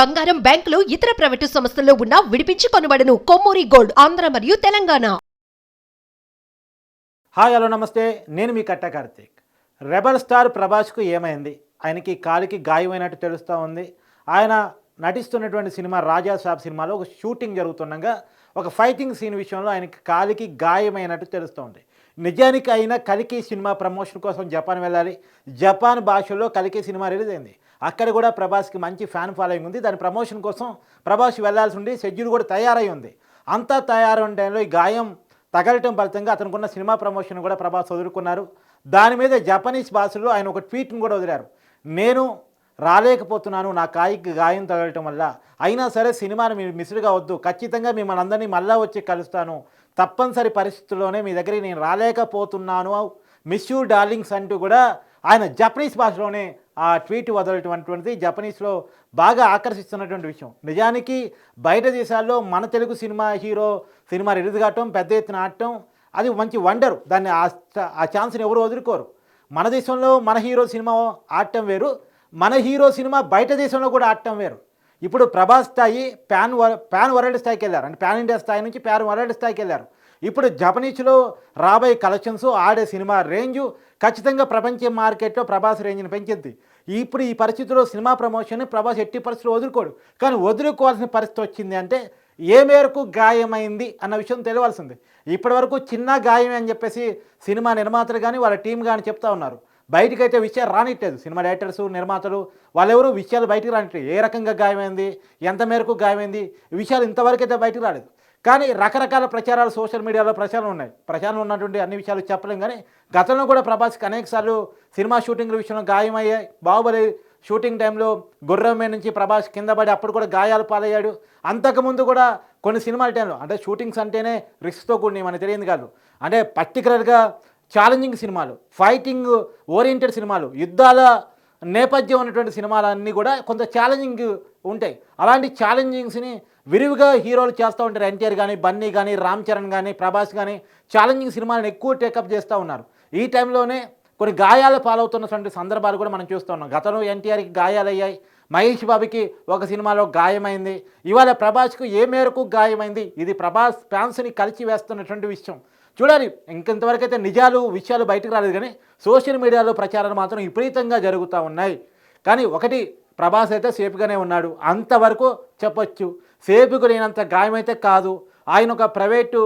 బంగారం బ్యాంకులు ఇతర ప్రైవేటు సంస్థల్లో ఉన్న విడిపించి కొనబడను. కొమ్మూరి గోల్డ్ ఆంధ్ర మరియు తెలంగాణ. హాయ్ హలో నమస్తే. నేను మీ కట్ట కార్తీక్. రెబల్ స్టార్ ప్రభాస్కు ఏమైంది? ఆయనకి కాలికి గాయమైనట్టు తెలుస్తూ ఉంది. ఆయన నటిస్తున్నటువంటి సినిమా రాజా సాబ్ సినిమాలో ఒక షూటింగ్ జరుగుతుండగా ఒక ఫైటింగ్ సీన్ విషయంలో ఆయనకి కాలికి గాయమైనట్టు తెలుస్తూ ఉంది. నిజానికి అయినా కలికి సినిమా ప్రమోషన్ కోసం జపాన్ వెళ్ళాలి. జపాన్ భాషలో కలికి సినిమా రిలీజ్ అయింది. అక్కడ కూడా ప్రభాస్కి మంచి ఫ్యాన్ ఫాలోయింగ్ ఉంది. దాని ప్రమోషన్ కోసం ప్రభాస్ వెళ్ళాల్సి ఉంది షెడ్యూల్ కూడా తయారై ఉంది. అంతా తయారైన టైంలో ఈ గాయం తగలటం ఫలితంగా అతనుకున్న సినిమా ప్రమోషన్ కూడా ప్రభాస్ వదులుకున్నారు. దాని మీద జపనీస్ భాషలో ఆయన ఒక ట్వీట్ను కూడా వదిలారు. నేను రాలేకపోతున్నాను. నా కాయికి గాయం తగలటం వల్ల. అయినా సరే సినిమాను మీరు మిస్డ్గా వద్దు ఖచ్చితంగా మిమ్మల్ని అందరినీ మళ్ళా వచ్చి కలుస్తాను. తప్పనిసరి పరిస్థితుల్లోనే మీ దగ్గరికి నేను రాలేకపోతున్నాను. మిస్ యూ డార్లింగ్స్ అంటూ కూడా ఆయన జపనీస్ భాషలోనే ఆ ట్వీట్ వదలటువంటిది జపనీస్లో బాగా ఆకర్షిస్తున్నటువంటి విషయం. నిజానికి బయట దేశాల్లో మన Telugu cinema hero cinema release కావటం పెద్ద ఎత్తున ఆడటం అది మంచి వండరు. దాన్ని ఆ ఛాన్స్ని ఎవరు వదులుకోరు. మన దేశంలో మన హీరో సినిమా ఆడటం వేరు. మన హీరో సినిమా బయట దేశంలో కూడా ఆడటం వేరు. ఇప్పుడు ప్రభాస్ స్థాయి ప్యాన్ వర ప్యాన్ వరల్డ్ స్థాయికి వెళ్ళారు. అంటే ప్యాన్ ఇండియా స్థాయి నుంచి ప్యాన్ వరల్డ్ స్థాయికి వెళ్ళారు. ఇప్పుడు జపనీస్లో రాబోయే కలెక్షన్స్ ఆడే సినిమా రేంజు ఖచ్చితంగా ప్రపంచ మార్కెట్లో ప్రభాస్ రేంజ్ని పెంచింది. ఇప్పుడు ఈ పరిస్థితిలో సినిమా ప్రమోషన్ ప్రభాస్ ఎట్టి పరిస్థితులు వదులుకోడు. కానీ వదులుకోవాల్సిన పరిస్థితి వచ్చింది అంటే ఏ మేరకు గాయమైంది అన్న విషయం తెలియాల్సింది. ఇప్పటివరకు చిన్న గాయమే అని చెప్పేసి సినిమా నిర్మాతలు కానీ వాళ్ళ టీం కానీ చెప్తా ఉన్నారు. బయటకైతే విషయాలు రానిట్లేదు. సినిమా డైరెక్టర్స్ నిర్మాతలు వాళ్ళెవరూ విషయాలు బయటకు రానిట్లేదు. ఏ రకంగా గాయమైంది? ఎంత మేరకు గాయమైంది? విషయాలు ఇంతవరకు అయితే బయటకు రాలేదు. కానీ రకరకాల ప్రచారాలు సోషల్ మీడియాలో ప్రచారం ఉన్నాయి. ప్రచారం ఉన్నటువంటి అన్ని విషయాలు చెప్పలేం కానీ గతంలో కూడా ప్రభాస్కి అనేకసార్లు సినిమా షూటింగ్ల విషయంలో గాయమయ్యాయి. బాహుబలి షూటింగ్ టైంలో గుర్రం మీద నుంచి ప్రభాస్ కింద పడి అప్పుడు కూడా గాయాలు పాలయ్యాడు. అంతకుముందు కూడా కొన్ని సినిమాల టైంలో అంటే షూటింగ్స్ అంటేనే రిస్క్తో కూడినవి మనకు తెలియదు కాదు. అంటే పర్టికులర్గా ఛాలెంజింగ్ సినిమాలు ఫైటింగ్ ఓరియంటెడ్ సినిమాలు యుద్ధాల నేపథ్యం ఉన్నటువంటి సినిమాలన్నీ కూడా కొంత ఛాలెంజింగ్ ఉంటాయి. అలాంటి ఛాలెంజింగ్స్ని విరివిగా హీరోలు చేస్తూ ఉంటారు ఎన్టీఆర్ కానీ బన్నీ కానీ రామ్ చరణ్ కానీ ప్రభాస్ కానీ ఛాలెంజింగ్ సినిమాలను ఎక్కువ టేకప్ చేస్తూ ఉన్నారు. ఈ టైంలోనే కొన్ని గాయాలు పాలవుతున్నటువంటి సందర్భాలు కూడా మనం చూస్తూ ఉన్నాం. గతంలో ఎన్టీఆర్కి గాయాలయ్యాయి. మహేష్ బాబుకి ఒక సినిమాలో గాయమైంది. ఇవాళ ప్రభాస్కు ఏ మేరకు గాయమైంది? ఇది ప్రభాస్ ఫ్యాన్స్ని కలిసి వేస్తున్నటువంటి విషయం. చూడాలి. ఇంకెంతవరకు అయితే నిజాలు విషయాలు బయటకు రాలేదు కానీ సోషల్ మీడియాలో ప్రచారాలు మాత్రం విపరీతంగా జరుగుతూ ఉన్నాయి. కానీ ఒకటి ప్రభాస్ అయితే సేఫ్గానే ఉన్నాడు. అంతవరకు చెప్పొచ్చు. సేపుకు లేనంత గాయమైతే కాదు. ఆయన ఒక ప్రైవేటు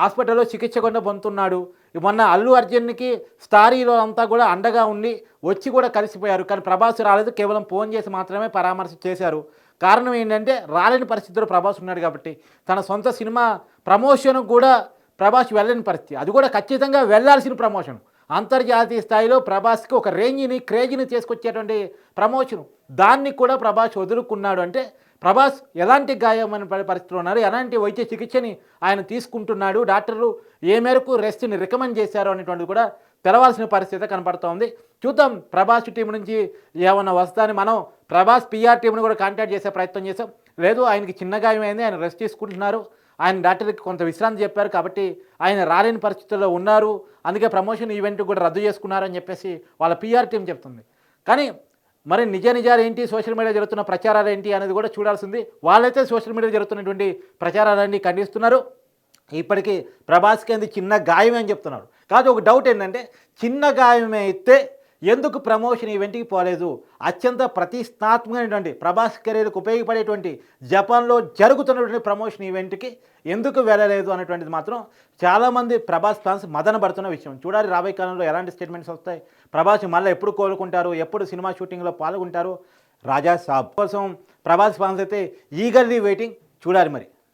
హాస్పిటల్లో చికిత్స కూడా పొందుతున్నాడు. మొన్న అల్లు అర్జున్కి స్టారీలో అంతా కూడా అండగా ఉండి వచ్చి కూడా కలిసిపోయారు. కానీ ప్రభాస్ రాలేదు. కేవలం ఫోన్ చేసి మాత్రమే పరామర్శ చేశారు. కారణం ఏంటంటే రాలేని పరిస్థితిలో ప్రభాస్ ఉన్నాడు కాబట్టి. తన సొంత సినిమా ప్రమోషన్ కూడా ప్రభాస్ వెళ్ళని పరిస్థితి. అది కూడా ఖచ్చితంగా వెళ్ళాల్సిన ప్రమోషన్. అంతర్జాతీయ స్థాయిలో ప్రభాస్కి ఒక రేంజ్ని క్రేజ్ని తీసుకొచ్చేటువంటి ప్రమోషన్. దాన్ని కూడా ప్రభాస్ వదులుకున్నాడు. అంటే ప్రభాస్ ఎలాంటి గాయమైన పరి- పరిస్థితిలో ఉన్నారు? ఎలాంటి వైద్య చికిత్సని ఆయన తీసుకుంటున్నాడు? డాక్టర్లు ఏ మేరకు రెస్ట్ని రికమెండ్ చేశారు అనేటువంటిది కూడా తెలవాల్సిన పరిస్థితి కనపడుతోంది చూద్దాం ప్రభాస్ టీం నుంచి ఏమన్నా వస్తుందని మనం ప్రభాస్ పిఆర్ టీంని కూడా కాంటాక్ట్ చేసే ప్రయత్నం చేసాం లేదు ఆయనకి చిన్న గాయమైంది ఆయన రెస్ట్ తీసుకుంటున్నారు. ఆయన డాక్టర్కి కొంత విశ్రాంతి చెప్పారు కాబట్టి ఆయన రాలేని పరిస్థితుల్లో ఉన్నారు. అందుకే ప్రమోషన్ ఈవెంట్ కూడా రద్దు చేసుకున్నారని చెప్పేసి వాళ్ళ పీఆర్ టీం చెప్తుంది. కానీ మరి నిజ నిజాలు ఏంటి? సోషల్ మీడియా జరుగుతున్న ప్రచారాలు ఏంటి అనేది కూడా చూడాల్సింది. వాళ్ళైతే సోషల్ మీడియా జరుగుతున్నటువంటి ప్రచారాలన్నీ ఖండిస్తున్నారు. ఇప్పటికీ ప్రభాస్కి అది చిన్న గాయమే అని చెప్తున్నారు. కాదు ఒక డౌట్ ఏంటంటే చిన్న గాయమే అయితే ఎందుకు ప్రమోషన్ ఈవెంట్కి పోలేదు? అత్యంత ప్రతిష్టాత్మకమైనటువంటి ప్రభాస్ కెరీర్కి ఉపయోగపడేటువంటి జపాన్లో జరుగుతున్నటువంటి ప్రమోషన్ ఈవెంట్కి ఎందుకు వెళ్ళలేదు అనేటువంటిది మాత్రం చాలామంది ప్రభాస్ ఫ్యాన్స్ మదన పడుతున్న విషయం. చూడాలి రాబోయే కాలంలో ఎలాంటి స్టేట్మెంట్స్ వస్తాయి. ప్రభాస్ మళ్ళీ ఎప్పుడు కోలుకుంటారు? ఎప్పుడు సినిమా షూటింగ్లో పాల్గొంటారు? రాజా సాబ్ కోసం ప్రభాస్ ఫ్యాన్స్ అయితే ఈగర్లీ వెయిటింగ్ చూడాలి మరి.